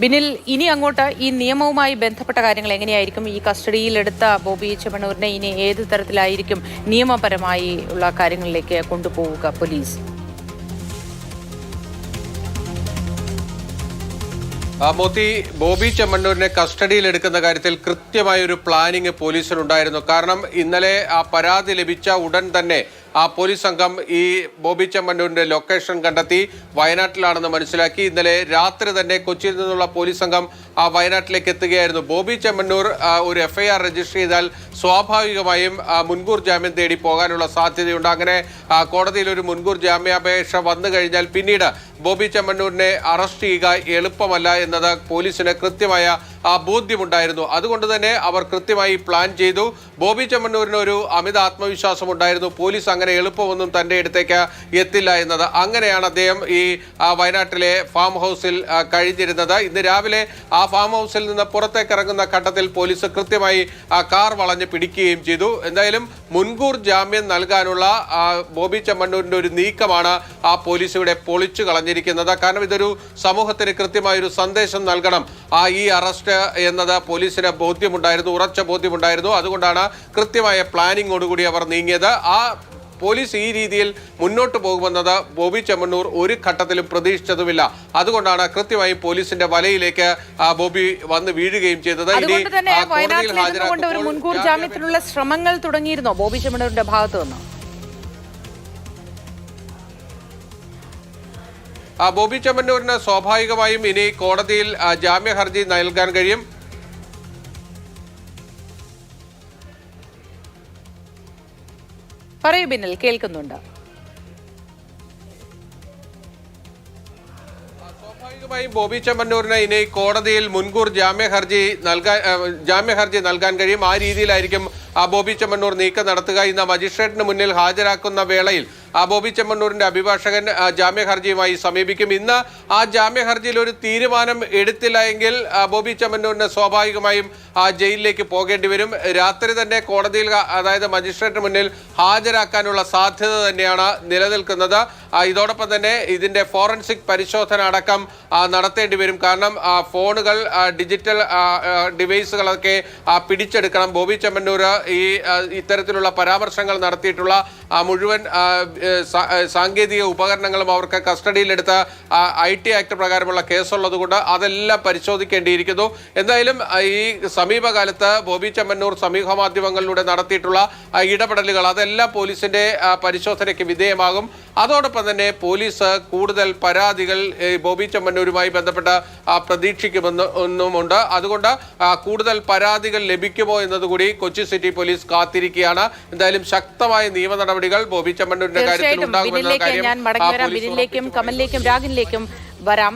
ബിനിൽ ഇനി അങ്ങോട്ട് ഈ നിയമവുമായി ബന്ധപ്പെട്ട കാര്യങ്ങൾ എങ്ങനെയായിരിക്കും? ഈ കസ്റ്റഡിയിലെടുത്ത ബോബി ചെമ്മണൂരിനെ ഇനി ഏത് തരത്തിലായിരിക്കും നിയമപരമായി ഉള്ള കാര്യങ്ങളിലേക്ക് കൊണ്ടുപോവുക പോലീസ്? മോത്തി ബോബി ചെമ്മണ്ണൂരിനെ കസ്റ്റഡിയിൽ എടുക്കുന്ന കാര്യത്തിൽ കൃത്യമായ ഒരു പ്ലാനിങ് പോലീസിനുണ്ടായിരുന്നു. കാരണം ഇന്നലെ ആ പരാതി ലഭിച്ച ഉടൻ തന്നെ ആ പോലീസ് സംഘം ഈ ബോബി ചെമ്മണ്ണൂരിന്റെ ലൊക്കേഷൻ കണ്ടെത്തി വയനാട്ടിലാണെന്ന് മനസ്സിലാക്കി. ഇന്നലെ രാത്രി തന്നെ കൊച്ചിയിൽ നിന്നുള്ള പോലീസ് സംഘം ആ വയനാട്ടിലേക്ക് എത്തുകയായിരുന്നു. ബോബി ചെമ്മണ്ണൂർ ഒരു എഫ്ഐആർ രജിസ്റ്റർ ചെയ്താൽ സ്വാഭാവികമായും മുൻകൂർ ജാമ്യം തേടി പോകാനുള്ള സാധ്യതയുണ്ട്. അങ്ങനെ കോടതിയിൽ ഒരു മുൻകൂർ ജാമ്യാപേക്ഷ വന്നു കഴിഞ്ഞാൽ പിന്നീട് ബോബി ചെമ്മണ്ണൂരിനെ അറസ്റ്റ് ചെയ്യുക എളുപ്പമല്ല എന്നത് പോലീസിന് കൃത്യമായ ആ ബോധ്യമുണ്ടായിരുന്നു. അതുകൊണ്ട് തന്നെ അവർ കൃത്യമായി പ്ലാൻ ചെയ്തു. ബോബി ചെമ്മണ്ണൂരിന് ഒരു അമിത ആത്മവിശ്വാസം ഉണ്ടായിരുന്നു. പോലീസ് അങ്ങനെ എളുപ്പമൊന്നും തന്റെ അടുത്തേക്ക് എത്തില്ല എന്നത്. അങ്ങനെയാണ് അദ്ദേഹം ഈ വയനാട്ടിലെ ഫാം ഹൗസിൽ കഴിഞ്ഞിരുന്നത്. ഇന്ന് രാവിലെ ആ ഫാം ഹൗസിൽ നിന്ന് പുറത്തേക്ക് ഇറങ്ങുന്ന ഘട്ടത്തിൽ പോലീസ് കൃത്യമായി കാർ വളഞ്ഞ് പിടിക്കുകയും ചെയ്തു. എന്തായാലും മുൻകൂർ ജാമ്യം നൽകാനുള്ള ബോബി ചെമ്മണ്ണൂരിന്റെ ഒരു നീക്കമാണ് ആ പോലീസ് ഇവിടെ പൊളിച്ചു കളഞ്ഞിരിക്കുന്നത്. കാരണം ഇതൊരു സമൂഹത്തിന് കൃത്യമായൊരു സന്ദേശം നൽകണം. ആ ഈ അറസ്റ്റ് എന്നത് പോലീസിന് ബോധ്യമുണ്ടായിരുന്നു ഉറച്ച ബോധ്യമുണ്ടായിരുന്നു. അതുകൊണ്ടാണ് കൃത്യമായ പ്ലാനിങ്ങോടുകൂടി അവർ നീങ്ങിയത്. ആ പോലീസ് ഈ രീതിയിൽ മുന്നോട്ട് പോകുമെന്നത് ബോബി ചെമ്മണ്ണൂർ ഒരു ഘട്ടത്തിലും പ്രതീക്ഷിച്ചതുമില്ല. അതുകൊണ്ടാണ് കൃത്യമായി പോലീസിന്റെ വലയിലേക്ക് ബോബി വന്ന് വീഴുകയും ചെയ്തത്. ഇനി അതുകൊണ്ട് തന്നെ വയനാട്ടിൽ മുൻകൂർ ജാമ്യത്തിനുള്ള ശ്രമങ്ങൾ തുടങ്ങിയിരുന്നോ ബോബി ചെമ്മണ്ണൂരിന്റെ ഭാഗത്തു നിന്ന്? ബോബി ചെമ്മന്നൂരിന് സ്വാഭാവികമായും ഇനി കോടതിയിൽ ജാമ്യ ഹർജി നൽകാൻ കഴിയും. പറയൂ ബിനിൽ കേൾക്കുന്നുണ്ട്. സ്വാഭാവികമായും ബോബി ചെമ്മന്നൂരിന് ഇനി കോടതിയിൽ മുൻകൂർ ജാമ്യ ഹർജി നൽകാൻ ജാമ്യ ഹർജി നൽകാൻ കഴിയും. ആ രീതിയിലായിരിക്കും ബോബി ചെമ്മണ്ണൂർ നീക്കം നടത്തുക ഇന്ന് മജിസ്ട്രേറ്റിന് മുന്നിൽ ഹാജരാക്കുന്ന വേളയിൽ ബോബി ചെമ്മണ്ണൂരിന്റെ അഭിഭാഷകൻ ജാമ്യ ഹർജിയുമായി സമീപിക്കും. ഇന്ന് ആ ജാമ്യ ഹർജിയിൽ ഒരു തീരുമാനം എടുത്തില്ല എങ്കിൽ ബോബി ചെമ്മണ്ണൂരിന് സ്വാഭാവികമായും ജയിലിലേക്ക് പോകേണ്ടി വരും. രാത്രി തന്നെ കോടതിയിൽ അതായത് മജിസ്ട്രേറ്റിന് മുന്നിൽ ഹാജരാക്കാനുള്ള സാധ്യത തന്നെയാണ് നിലനിൽക്കുന്നത്. ഇതോടൊപ്പം തന്നെ ഇതിന്റെ ഫോറൻസിക് പരിശോധന അടക്കം നടത്തേണ്ടി വരും. കാരണം ഫോണുകൾ ഡിജിറ്റൽ ഡിവൈസുകളൊക്കെ പിടിച്ചെടുക്കണം. ബോബി ചെമ്മന്നൂർ ഈ ഇത്തരത്തിലുള്ള പരാമർശങ്ങൾ നടത്തിയിട്ടുള്ള മുഴുവൻ സാങ്കേതിക ഉപകരണങ്ങളും അവർക്ക് കസ്റ്റഡിയിലെടുത്ത ഐ ടി ആക്ട് പ്രകാരമുള്ള കേസുള്ളതുകൊണ്ട് അതെല്ലാം പരിശോധിക്കേണ്ടിയിരിക്കുന്നു. എന്തായാലും ഈ സമീപകാലത്ത് ബോബി ചെമ്മന്നൂർ സമൂഹ മാധ്യമങ്ങളിലൂടെ നടത്തിയിട്ടുള്ള ഇടപെടലുകൾ അതെല്ലാം പോലീസിന്റെ പരിശോധനയ്ക്ക് വിധേയമാകും. അതോടൊപ്പം തന്നെ പോലീസ് കൂടുതൽ പരാതികൾ ബോബി ചെമ്മന്നൂരുമായി ബന്ധപ്പെട്ട പ്രതീക്ഷിക്കുമെന്ന് ഒന്നുമുണ്ട്. അതുകൊണ്ട് കൂടുതൽ പരാതികൾ ലഭിക്കുമോ എന്നതുകൂടി കൊച്ചി സിറ്റി പോലീസ് കാത്തിരിക്കുകയാണ്. എന്തായാലും ശക്തമായ നിയമ നടപടികൾ ബോബി ചെമ്മന്നൂരിന്റെ കാര്യത്തിൽ ഉണ്ടാകുമെന്ന കാര്യം കമലിലേക്കും രാഗിനിലേക്കും വരാം.